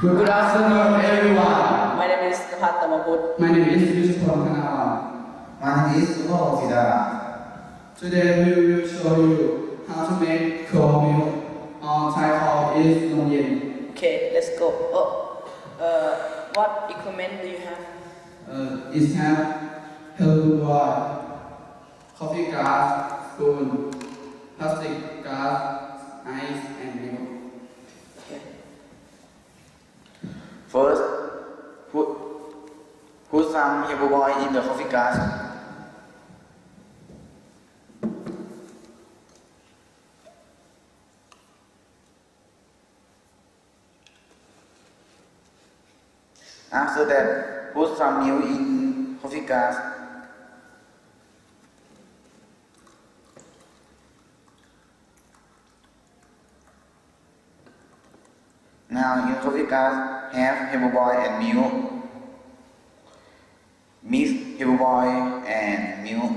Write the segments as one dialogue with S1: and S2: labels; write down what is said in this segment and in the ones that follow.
S1: Good afternoon, everyone.
S2: My name is Nahat Tamaput.
S1: My name is Yusupon Kanawa.
S3: My name is Uno Sidara.
S1: Today we will show you how to make cold milk. Our Thai call is Nong Yen.
S2: Okay, let's go. Oh, uh, what equipment do you have?
S1: Uh, it have hello boy, coffee glass, spoon, plastic glass, ice, and milk.
S2: Okay.
S3: First, put put some Boy in the. After that, put some milk in coffee glass. Now in coffee glass have Hebo Boy and milk. Mix Hebo Boy and milk.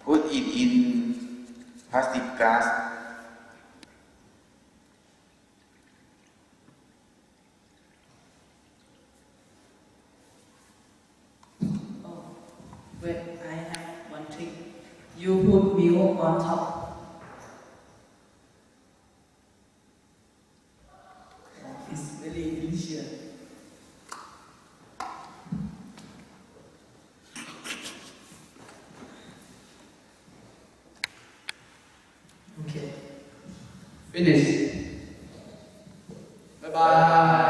S3: Put it in plastic glass.
S2: Oh, wait, I have one trick. You put milk on top. is really illusion. Okay.
S1: Finish. Bye bye.